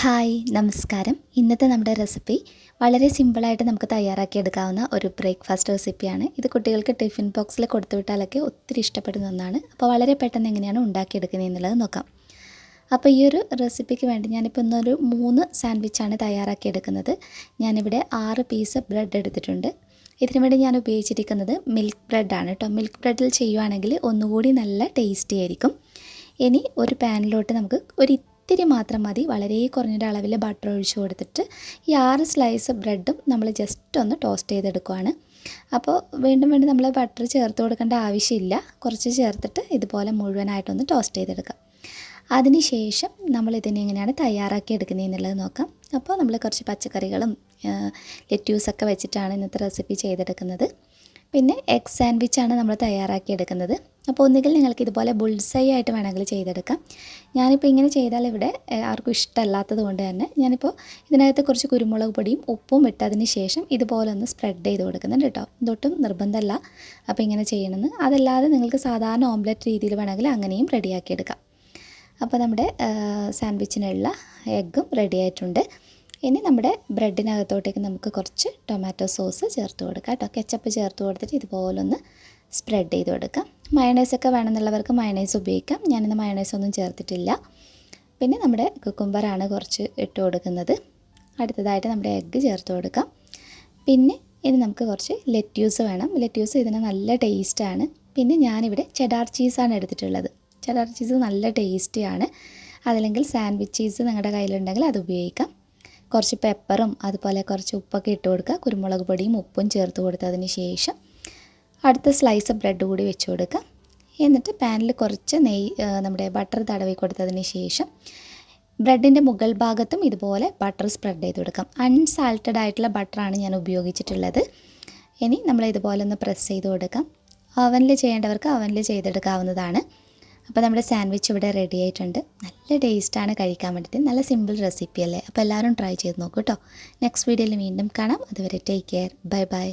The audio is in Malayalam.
ഹായ് നമസ്കാരം. ഇന്നത്തെ നമ്മുടെ റെസിപ്പി വളരെ സിമ്പിളായിട്ട് നമുക്ക് തയ്യാറാക്കിയെടുക്കാവുന്ന ഒരു ബ്രേക്ക്ഫാസ്റ്റ് റെസിപ്പിയാണ് ഇത് കുട്ടികൾക്ക് ടിഫിൻ ബോക്സിൽ കൊടുത്തുവിട്ടാലൊക്കെ ഒത്തിരി ഇഷ്ടപ്പെടുന്ന ഒന്നാണ്. അപ്പോൾ വളരെ പെട്ടെന്ന് എങ്ങനെയാണ് ഉണ്ടാക്കിയെടുക്കുന്നത് എന്നുള്ളത് നോക്കാം. അപ്പോൾ ഈ ഒരു റെസിപ്പിക്ക് വേണ്ടി ഞാനിപ്പോൾ ഇന്നൊരു മൂന്ന് സാൻഡ്വിച്ചാണ് തയ്യാറാക്കിയെടുക്കുന്നത്. ഞാനിവിടെ ആറ് പീസ് ബ്രെഡ് എടുത്തിട്ടുണ്ട്. ഇതിനു വേണ്ടി ഞാൻ ഉപയോഗിച്ചിരിക്കുന്നത് മിൽക്ക് ബ്രെഡാണ് കേട്ടോ മിൽക്ക് ബ്രെഡിൽ ചെയ്യുവാണെങ്കിൽ ഒന്നുകൂടി നല്ല ടേസ്റ്റി ആയിരിക്കും. ഇനി ഒരു പാനിലോട്ട് നമുക്ക് ഒരു ഇത്തിരി മാത്രം മതി. വളരെ കുറഞ്ഞൊരു അളവിൽ ബട്ടർ ഒഴിച്ച് കൊടുത്തിട്ട് ഈ ആറ് സ്ലൈസ് ബ്രെഡും നമ്മൾ ജസ്റ്റ് ഒന്ന് ടോസ്റ്റ് ചെയ്തെടുക്കുവാണ്. അപ്പോൾ വീണ്ടും വീണ്ടും നമ്മൾ ബട്ടർ ചേർത്ത് കൊടുക്കേണ്ട ആവശ്യമില്ല. കുറച്ച് ചേർത്തിട്ട് ഇതുപോലെ മുഴുവനായിട്ടൊന്ന് ടോസ്റ്റ് ചെയ്തെടുക്കാം. അതിനുശേഷം നമ്മൾ ഇതിനെ എങ്ങനെയാണ് തയ്യാറാക്കി എടുക്കുന്നത് എന്നുള്ളത് നോക്കാം. അപ്പോൾ നമ്മൾ കുറച്ച് പച്ചക്കറികളും ലെറ്റ്യൂസൊക്കെ വെച്ചിട്ടാണ് ഇന്നത്തെ റെസിപ്പി ചെയ്തെടുക്കുന്നത്. പിന്നെ എഗ് സാൻഡ്വിച്ചാണ് നമ്മൾ തയ്യാറാക്കി എടുക്കുന്നത്. അപ്പോൾ ഒന്നുകിൽ നിങ്ങൾക്ക് ഇതുപോലെ ബുൾസൈ ആയിട്ട് വേണമെങ്കിൽ ചെയ്തെടുക്കാം. ഞാനിപ്പോൾ ഇങ്ങനെ ചെയ്താൽ ഇവിടെ ആർക്കും ഇഷ്ടമല്ലാത്തത് കൊണ്ട് തന്നെ ഞാനിപ്പോൾ ഇതിനകത്ത് കുറച്ച് കുരുമുളക് പൊടിയും ഉപ്പും ഇട്ടതിന് ശേഷം ഇതുപോലെ ഒന്ന് സ്പ്രെഡ് ചെയ്ത് കൊടുക്കുന്നുണ്ട് കേട്ടോ. ഇതൊട്ടും നിർബന്ധമല്ല. അപ്പോൾ ഇങ്ങനെ ചെയ്യണമെന്ന്. അതല്ലാതെ നിങ്ങൾക്ക് സാധാരണ ഓംലെറ്റ് രീതിയിൽ വേണമെങ്കിൽ അങ്ങനെയും റെഡിയാക്കി എടുക്കാം. അപ്പോൾ നമ്മുടെ സാൻഡ്വിച്ചിനുള്ള എഗ്ഗും റെഡി ആയിട്ടുണ്ട്. ഇനി നമ്മുടെ ബ്രെഡിനകത്തോട്ടേക്ക് നമുക്ക് കുറച്ച് ടൊമാറ്റോ സോസ് ചേർത്ത് കൊടുക്കാം കേട്ടോ. കെച്ചപ്പ് ചേർത്ത് കൊടുത്തിട്ട് ഇതുപോലൊന്ന് സ്പ്രെഡ് ചെയ്ത് കൊടുക്കാം. മയണൈസൊക്കെ വേണമെന്നുള്ളവർക്ക് മയണൈസ് ഉപയോഗിക്കാം. ഞാനിന്ന് മയണൈസ് ഒന്നും ചേർത്തിട്ടില്ല. പിന്നെ നമ്മുടെ കുക്കുംബറാണ് കുറച്ച് ഇട്ട് കൊടുക്കുന്നത്. അടുത്തതായിട്ട് നമ്മുടെ എഗ്ഗ് ചേർത്ത് കൊടുക്കാം. പിന്നെ ഇനി നമുക്ക് കുറച്ച് ലെറ്റ്യൂസ് വേണം. ലെറ്റ്യൂസ് ഇതിന് നല്ല ടേസ്റ്റാണ് പിന്നെ ഞാനിവിടെ ചെഡാർ ചീസാണ് എടുത്തിട്ടുള്ളത്. ചെഡാർ ചീസ് നല്ല ടേസ്റ്റിയാണ് അതല്ലെങ്കിൽ സാൻഡ്വിച്ച് ചീസ് നിങ്ങളുടെ കയ്യിലുണ്ടെങ്കിൽ അത് ഉപയോഗിക്കാം. കുറച്ച് പെപ്പറും അതുപോലെ കുറച്ച് ഉപ്പൊക്കെ ഇട്ട് കൊടുക്കുക. കുരുമുളക് പൊടിയും ഉപ്പും ചേർത്ത് കൊടുത്തതിന് ശേഷം അടുത്ത സ്ലൈസ് ബ്രെഡ് കൂടി വെച്ച് കൊടുക്കുക എന്നിട്ട് പാനിൽ കുറച്ച് നെയ്യ് നമ്മുടെ ബട്ടർ തടവി കൊടുത്തതിന് ശേഷം ബ്രെഡിന്റെ മുകൾ ഭാഗത്തും ഇതുപോലെ ബട്ടർ സ്പ്രെഡ് ചെയ്ത് കൊടുക്കാം. അൺസാൾട്ടഡ് ആയിട്ടുള്ള ബട്ടറാണ് ഞാൻ ഉപയോഗിച്ചിട്ടുള്ളത്. ഇനി നമ്മൾ ഇതുപോലെ ഒന്ന് പ്രസ് ചെയ്ത് കൊടുക്കാം. അവനിൽ ചെയ്യേണ്ടവർക്ക് അവനിൽ ചെയ്തെടുക്കാവുന്നതാണ്. അപ്പോൾ നമ്മുടെ സാൻഡ്വിച്ച് ഇവിടെ റെഡി ആയിട്ടുണ്ട്. നല്ല ടേസ്റ്റാണ് കഴിക്കാൻ വേണ്ടിയിട്ട്. നല്ല സിമ്പിൾ റെസിപ്പി അല്ലേ? അപ്പോൾ എല്ലാവരും ട്രൈ ചെയ്ത് നോക്കൂ കേട്ടോ. നെക്സ്റ്റ് വീഡിയോയിൽ വീണ്ടും കാണാം. അതുവരെ ടേക്ക് കെയർ ബൈ ബൈ